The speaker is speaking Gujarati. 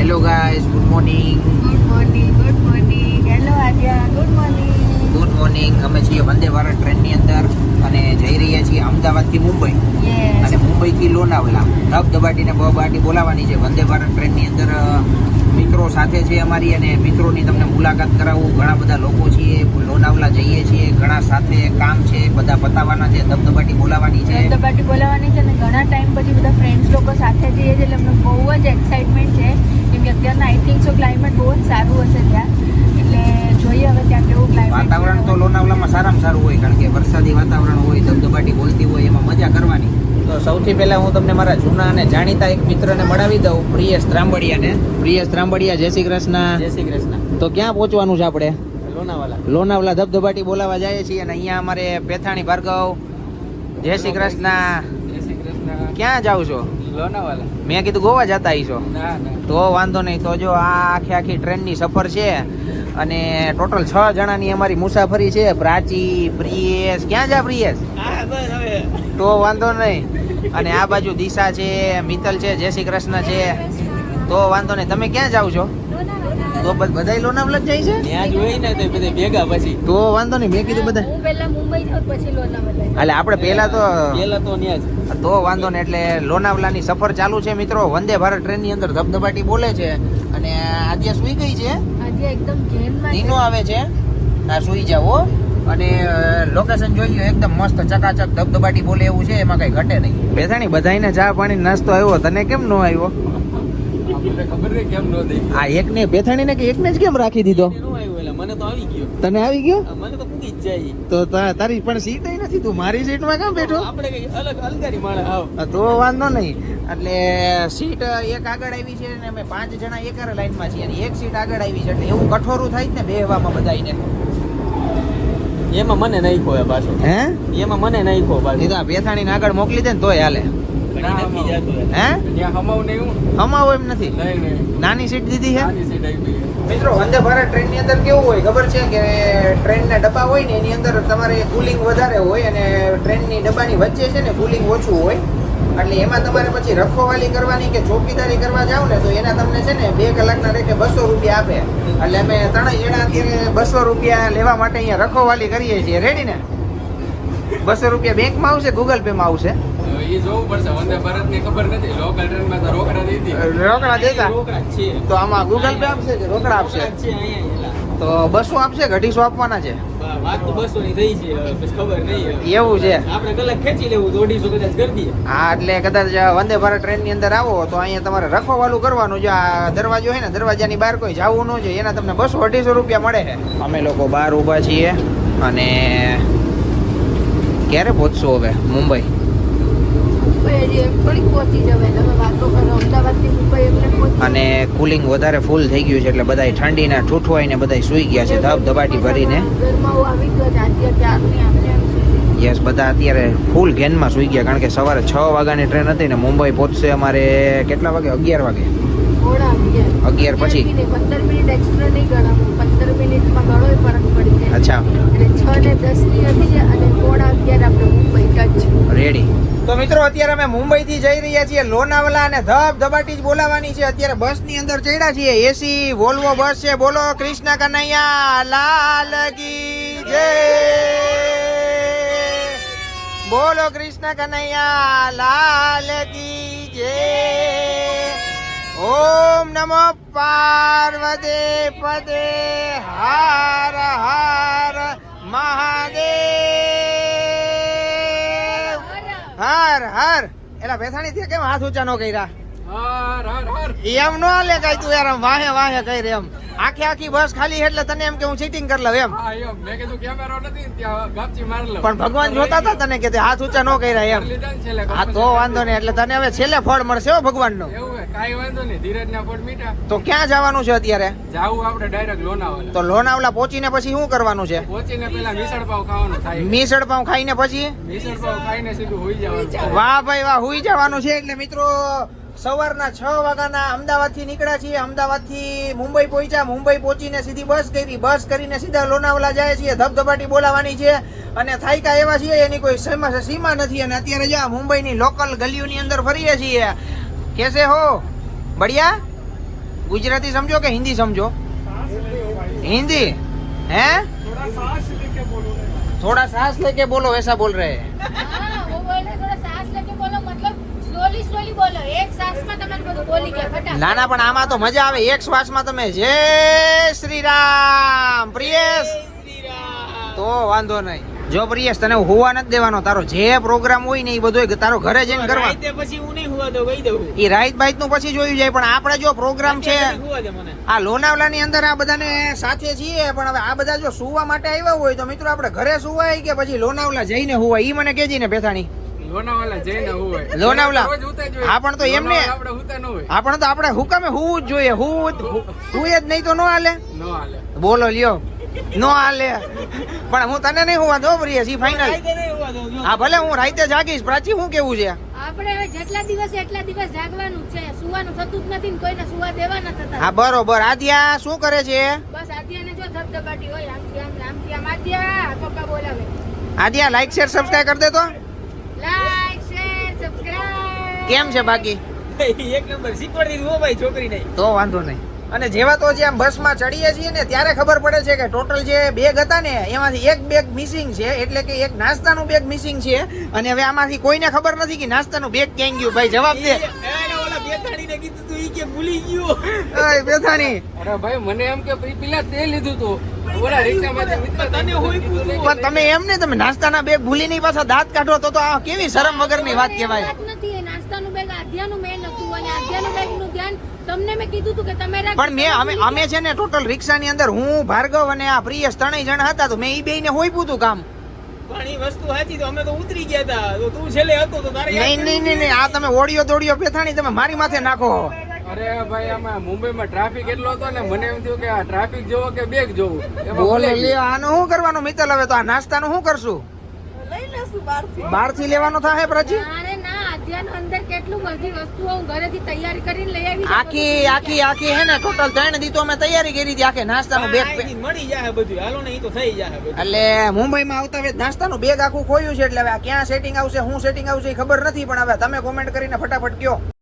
Hello guys good morning good morning good morning hello Aadya good morning good morning અમે છીએ વંદે ભારત ટ્રેનની અંદર અને જઈ રહ્યા છીએ અમદાવાદથી મુંબઈ. અને મુંબઈથી લોનાવલા. ધબધબાટીને બબાટી બોલાવવાની છે વંદે ભારત ટ્રેનની અંદર મિત્રો સાથે છે અમારી અને મિત્રોની તમને મુલાકાત કરાવું. ઘણા બધા લોકો છીએ લોનાવલા જઈએ છીએ. ઘણા સાથે કામ છે બધા પતાવવાના છે ધબધબાટી બોલાવવાની છે. ધબધબાટી બોલાવવાની છે અને ઘણા ટાઈમ પછી બધા ફ્રેન્ડ્સ લોકો સાથે જઈએ છીએ. વાતાવરણ હોય ધબધબાટી બોલતી હોય એમાં મજા કરવાની. તો સૌથી પહેલા હું તમને મારા જૂના અને જાણીતા એક મિત્રને મળાવી દઉં પ્રિય ત્રાંબડિયાને. પ્રિય ત્રાંબડિયા જય શ્રી કૃષ્ણ. જય શ્રી કૃષ્ણ. તો ક્યાં પહોંચવાનું છે આપણે? લોનાવાલા. લોનાવલા ધબધબાટી બોલાવા જઈએ છીએ અને અહીંયા અમારે પેથાણી ભાર્ગવ. જય શ્રી કૃષ્ણ. જય શ્રી કૃષ્ણ. ક્યાં જાવ છો? લોનાવાલા. મેં કીધું ગોવા જતા આવીશો. તો વાંધો નહીં તો જો આ આખી આખી ટ્રેનની સફર છે અને ટોટલ છ જણાની અમારી મુસાફરી છે. પ્રાચી પ્રિયેશ ક્યાં જા પ્રિયેશ? હા તો વાંધો નહીં અને આ બાજુ દિશા છે મિત્તલ છે જય શ્રી કૃષ્ણ છે. તો વાંધો નહીં તમે ક્યાં જાવ છો? તો બધા લોનાવલા જાય છે? ત્યાં જ ને તો બધે ભેગા પછી. તો વાંધો નહીં મેં કીધું બધા હું પહેલા મુંબઈ જાઉં પછી લોનાવાલા એટલે આપણે પહેલા તો પહેલા તો ત્યાં તો વાંધો નહીં એટલે લોનાવલાની સફર ચાલુ છે મિત્રો. વંદે ભારત ટ્રેનની અંદર ધબધબાટી બોલે છે. અને આજે સુઈ ગઈ છે. એકદમ દીનો આવે છે. આ સુઈ જાવો અને લોકેશન જોઈ લો એકદમ મસ્ત ચકાચક ધબધબાટી બોલે એવું છે એમાં કઈ ઘટે નહીં. બેસાણી બધાને ચા પાણી નાસ્તો આવ્યો તને કેમ નો આવ્યો? નો આ એકને બેથાણીને કે એકને જ કેમ રાખી દીધો? નો મને તો આવી ગયો. તને આવી ગયો? મને તો પૂગી જ જાય તો તારી પણ સીટ નથી તું મારી સીટમાં કેમ બેઠો? આપણે કઈ અલગ અલગારી આવ. તો વાંધો નહીં. એટલે સીટ એક આગળ આવી છે ને અમે પાંચ જણા એક લાઈનમાં છીએ અને એક સીટ આગળ આવી છે. એટલે એવું કઠોરું થાય જ ને બેહવામાં બધાયને. એમાં મને નહીં ખોયા પાછો. હે? એમાં મને નહીં ખો એ પાછો તો આ આગળ મોકલી દે ને તોય હાલે. ઘડી હે? ત્યાં હમાવ એમ નથી? નાની સીટ દીધી છે? નાની મિત્રો વંદે ભારત ટ્રેનની અંદર કેવું હોય ખબર છે કે ટ્રેન ના ડબ્બા હોય ને એની અંદર તમારે કુલિંગ વધારે હોય અને ટ્રેનની ડબ્બાની વચ્ચે છે ને કુલિંગ ઓછું હોય. એટલે એમાં તમારે પછી રખોવાલી કરવાની કે ચોકીદારી કરવા જાવ ને તો એના તમને છે ને બે કલાકના રેટે બસો રૂપિયા આપે. એટલે અમે ત્રણેય જણા અત્યારે બસો રૂપિયા લેવા માટે અહીંયા રખોવાલી કરીએ છીએ. રેડી ને? બસો રૂપિયા બેંકમાં આવશે ગૂગલ પે માં આવશે? એ જોવું પડશે. વંદે ભારતની ખબર નથી. લોકલ ટ્રેનમાં તો રોકડા દીધી રોકડા દેતા રોકડા જ છે. તો આમાં ગૂગલ પે આપશે કે રોકડા આપશે? તો બસો આપશે કે અઢીસો આપવાના છે? વાત તો બસો ની થઈ છે. ખબર નહીં એવું છે? આપણે કલાક ખેંચી લેવું તો અઢીસો કદાચ કરી દઈએ. હા એટલે કદાચ વંદે ભારત ટ્રેનની અંદર આવો તો અહીંયા તમારે રખવાવાલું કરવાનું જો આ દરવાજો હોય ને દરવાજાની બહાર કોઈ જવું ન જોઈએ. એના તમને બસો અઢીસો રૂપિયા મળે છે. અમે લોકો બહાર ઊભા છીએ અને ક્યારે પહોંચશું હવે? મુંબઈ? અને કુલિંગ વધારે ફૂલ થઈ ગયું છે એટલે બધા ઠંડીના ઠૂઠવાઈને બધા સૂઈ ગયા છે ધબ ધબાટી ભરીને. યસ બધા અત્યારે ફૂલ ઘેનમાં સૂઈ ગયા. કારણ કે સવારે છ વાગ્યાની ટ્રેન હતી ને મુંબઈ પહોંચશે અમારે કેટલા વાગે? અગિયાર વાગે. અગિયાર. પછી? પંદર મિનિટ એક્સ્ટ્રા નહીં ગણાવું પંદર મિનિટમાં ઘણો ફરક પડી જાય. અચ્છા. એટલે છ ને દસની હતી અને પોણા અગિયાર આપણે મુંબઈ ટચ રેડી તો મિત્રો અત્યારે અમે મુંબઈ થી જઈ રહ્યા છીએ લોનાવલા અને ધબ ધબાટી જ બોલાવાની છે. અત્યારે બસની અંદર ચડ્યા છીએ. એસી વોલ્વો બસ છે. બોલો કૃષ્ણ કનૈયા લાલ કી જય! બોલો કૃષ્ણ કનૈયા લાલ કી જય! ઓમ નમો પાર્વતી પદે હાર હાર મહાદેવ. હાર હાર. એલા બેસાણી થી કેમ હાથ ઊંચા નો કર્યા? એમ નો લે કઈ તું યાર વાહે વાહે કઈ રે એમ. આખી આખી બસ ખાલી એટલે તને એમ કે હું ચીટિંગ કરી લઉં એમ. મેં કીધું કેમેરો નથી ત્યાં ગાપચી મારી લઉં. પણ ભગવાન જોતા હતા તને કે તે હાથ ઊંચા નો કર્યા એમ. હા તો વાંધો નહીં એટલે તને હવે છેલ્લે ફળ મળશે હો ભગવાનનું એવું હે કાંઈ વાંધો નહીં. ધીરજ ના પોટ મીઠા. તો ક્યાં જવાનું છે અત્યારે? જાવું આપણે ડાયરેક્ટ લોનાવાલા. તો લોનાવલા પહોંચીને પછી શું કરવાનું છે? પહોંચીને મિસળ પાવ ખાવાનું થાય. મીસળ પાઉં ખાઈને પછી? મિસળ પાવ ખાઈને સીધું હોઈ જવાનું. વાહ ભાઈ વાહ હુઈ જવાનું છે. એટલે મિત્રો સવારના છ વાગ્યાના અમદાવાદથી નીકળ્યા છીએ. અમદાવાદથી મુંબઈ પહોંચ્યા. મુંબઈ પહોંચીને સીધી બસ કરી. બસ કરીને સીધા લોનાવલા જાય છીએ. ધબધબાટી બોલાવાની છે અને થાયકા એવા છીએ એની કોઈ સીમા નથી. અને અત્યારે જ્યાં મુંબઈની લોકલ ગલીઓની અંદર ફરીએ છીએ. કેસે હો? બળિયા ગુજરાતી સમજો કે હિન્દી સમજો? હિન્દી? હે? થોડા સાસ લેકે બોલો એસા બોલ રહે. ના ના પણ આમાં તો મજા આવે. એક શ્વાસમાં તમે જય શ્રી રામ પ્રિયેશ તો વાંધો નહીં. જો પ્રિયેશ તને હોવા નથી દેવાનો. તારો જે પ્રોગ્રામ હોય ને એ બધો તારો ઘરે જઈને કરવા. પછી હું નહીં હુવા દઉં કહી દઉં. એ રાઈત બાઈતનું પછી જોયું જાય પણ આપણે જો પ્રોગ્રામ છે આ લોનાવલા ની અંદર આ બધાને સાથે છીએ પણ હવે આ બધા જો સુવા માટે આવ્યા હોય તો મિત્રો આપણે ઘરે સુવાય કે પછી લોનાવલા જઈને હોવાય? એ મને કેજી ને બેથાણી લોનાવાલા જઈને હોય. લોનાવાલા? જ હા, પણ તો એમને- લોનાવાલા આપણે ઉતા ન હોય. આપણે તો આપણે હુકામે હુવું જ જોઈએ. હું હું હુએ જ નહીં તો નો હાલે. ન હાલે. બોલો લ્યો. નો હાલે. પણ હું તને નહીં હોવા દો પ્રિય ફાઇનલ. હા ભલે હું રાતે જાગીશ પ્રાચી હું કેવું છે? આપણે હવે જેટલા દિવસ એટલા દિવસ જાગવાનું છે સુવાનું થતું જ નથી ને કોઈને સુવા દેવાના થતા. હા બરોબર. આદ્યા શું કરે છે? બસ આદ્યાને જો ધબધબાટી હોય આમથી આમ આમથી આમ. આદ્યા પપ્પા બોલાવે. આદ્યા લાઈક શેર સબસ્ક્રાઇબ કરી દે તો લાઈક શેર સબસ્ક્રાઇબ કેમ છે બાકી? એક નંબર શીખવાડી દીધું હો ભાઈ છોકરીને. તો વાંધો નહીં. અને જેવા તો જે આમ બસમાં ચડીએ છીએ ને ત્યારે ખબર પડે છે કે ટોટલ જે બેગ હતા ને એમાંથી એક બેગ મિસિંગ છે એટલે કે એક નાસ્તાનું બેગ મિસિંગ છે. અને હવે આમાંથી કોઈને ખબર નથી કે નાસ્તાનું બેગ ક્યાં ગયું. ભાઈ જવાબ દે. એને કીધું તું ઈ કે ભૂલી ગયો. બેથાણી. અરે ભાઈ મને એમ કે પેલા તે લીધું તું. હોય. પણ તમે એમ ને તમે નાસ્તાના બેગ ભૂલી નહીં પાછા દાંત કાઢો તો તો આ કેવી શરમ વગરની વાત કહેવાય? વાત નથી એ નાસ્તાનું બેગ આધ્યાનું મેન હતું અને આધ્યાનું બેગનું ધ્યાન તમને મેં કીધું હતું કે તમે પણ મેં અમે અમે છે ને ટોટલ રિક્ષાની અંદર હું ભાર્ગવ અને આ પ્રિયસ ત્રણેય જણા હતા તો મેં ઈ બેયને હોઈપું પૂતું કામ? પણ ઈ વસ્તુ સાચી તો અમે તો ઉતરી ગયા હતા તો તું છેલ્લે હતો તો તારે નહીં નહીં નહીં નહીં આ તમે ઓડિયો દોડિયો પેથાણી તમે મારી માથે નાખો. અરે ભાઈ આમાં મુંબઈમાં ટ્રાફિક એટલો હતો ને મને એમ થયું કે આ ટ્રાફિક જોવો કે બેગ જોવું? બોલે લે ગયું. શું કરવાનું મિત્તલ? હવે તો આ નાસ્તાનું શું કરશું? બહારથી લેવાનો થાય પ્રજી? અરે ના આધ્યાનું અંદર કેટલું બધી વસ્તુઓ હું ઘરેથી તૈયારી કરીને લઈ આવી આખી આખી આખી હે ને ટોટલ ત્રણ દીતો અમે તૈયારી કરી હતી આખે નાસ્તાનું બેગ મળી જાય બધું. હાલો ને ઈ તો થઈ જાય બધું. એટલે મુંબઈમાં આવતા હવે નાસ્તાનું બેગ આખું ખોયું છે એટલે હવે આ ક્યાં સેટિંગ આવશે હું સેટિંગ આવશે ખબર નથી પણ હવે તમે કોમેન્ટ કરીને ફટાફટ કયો